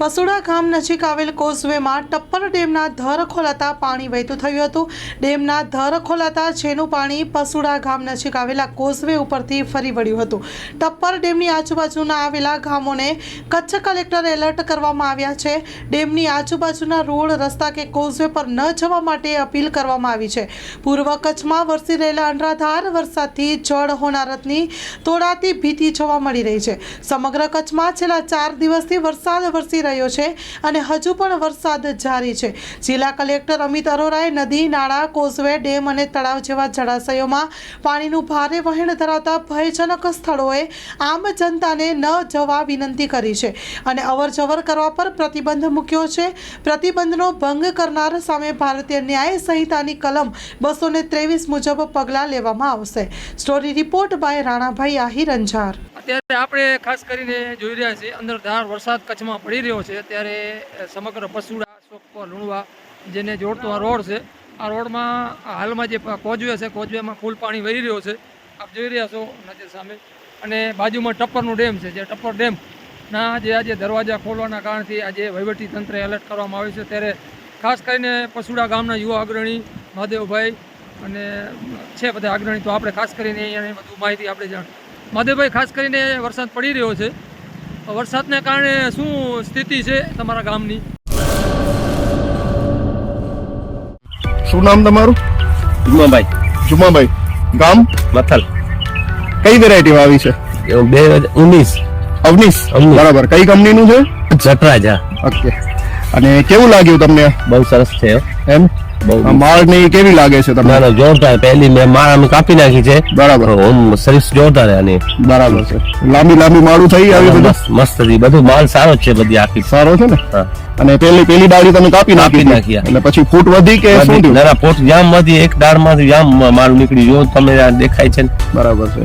પસુડા ગામ નજીક આવેલ કોઝવેમાં ટપ્પર ડેમના ધર ખોલાતા પાણી વહેતું થયું હતું. ડેમના ધર ખોલાતા જેનું પાણી પસુડા ગામ નજીક આવેલા કોઝવે ઉપરથી ફરી વળ્યું હતું. ટપ્પર ડેમની આજુબાજુના આવેલા ગામોને કચ્છ કલેક્ટર એલર્ટ કરવામાં આવ્યા છે. ડેમની આજુબાજુના રોડ, રસ્તા કે કોઝવે પર ન જવા માટે અપીલ કરવામાં આવી છે. પૂર્વ કચ્છમાં વરસી રહેલા અનરાધાર વરસાદથી જળ હોનારતની તોડાતી ભીતિ જોવા મળી રહી છે. સમગ્ર કચ્છમાં છેલ્લા ચાર દિવસથી વરસાદ વરસી રહ્યો છે અને હજુ પણ વરસાદ જારી છે. જિલ્લા કલેક્ટર અમિત અરોરાએ નદી, નાળા, કોઝવે ડેમ અને તળાવ જેવા જળાશયોમાં પાણીનું ભારે વહેણ ધરાવતા ભયજનક સ્થળોએ આમ જનતાને ન જવા વિનંતી કરી છે અને અવરજવર કરવા પર પ્રતિબંધ મૂક્યો છે. પ્રતિબંધનો ભંગ કરનાર સામે ભારતીય ન્યાય સંહિતાની કલમ બસો ત્રેવીસ મુજબ પગલાં લેવામાં આવશે. Story report by Ranabhai Ahir Anjar. અત્યારે આપણે ખાસ કરીને જોઈ રહ્યા છીએ, અંદર ધાર વરસાદ કચ્છમાં પડી રહ્યો છે, ત્યારે સમગ્ર પસુડા સોપર લુણવા જેને જોડતો આ રોડ છે, આ રોડમાં હાલમાં જે કોજવે છે, કોજવેમાં ફૂલ પાણી વહી રહ્યો છે, આપ જોઈ રહ્યા છો નજર સામે, અને બાજુમાં ટપ્પરનું ડેમ છે, જે ટપ્પર ડેમના જે આજે દરવાજા ખોલવાના કારણથી આજે વહીવટી તંત્રે એલર્ટ કરવામાં આવ્યું છે, ત્યારે ખાસ કરીને પસુડા ગામના યુવા અગ્રણી મહાદેવભાઈ અને છે બધા અગ્રણી, તો આપણે ખાસ કરીને અહીંયા બધું માહિતી આપણે જાણ મહાદેવભાઈ ખાસ કરીને વરસાદ પડી રહ્યો છે. વરસાદને કારણે શું સ્થિતિ છે તમારા ગામની? શું નામ તમારું? જુમાભાઈ. જુમાભાઈ. ગામ? મથલ. કઈ વેરાયટી આવી છે? એવું બે હજાર ઉન્નીસ અવનીશ. બરાબર. કઈ કંપનીનું છે? જટરાજા. ઓકે. અને કેવું લાગ્યું તમને? બહુ સરસ છે એમ? માળ ને કેવી લાગે છે તમને? ના જોરદાર. પહેલી મેં માળ અમે કાપી નાખી છે. બરાબર. ઓમ સર્વિસ જોરદાર આની. બરાબર છે. લાંબી લાંબી માળું થઈ આવી બધું? મસ્તથી બધું માલ સારો છે બધી આખી. સારો છે ને. અને પેલી પેલી ડાળી તમે કાપી નાખી નાખી, એટલે પછી ફૂટ વધી કે શું થયું? ના ના પોટ જામ વધી એક ડાળમાંથી જામ માળું નીકળી જો તમે દેખાય છે. બરાબર છે.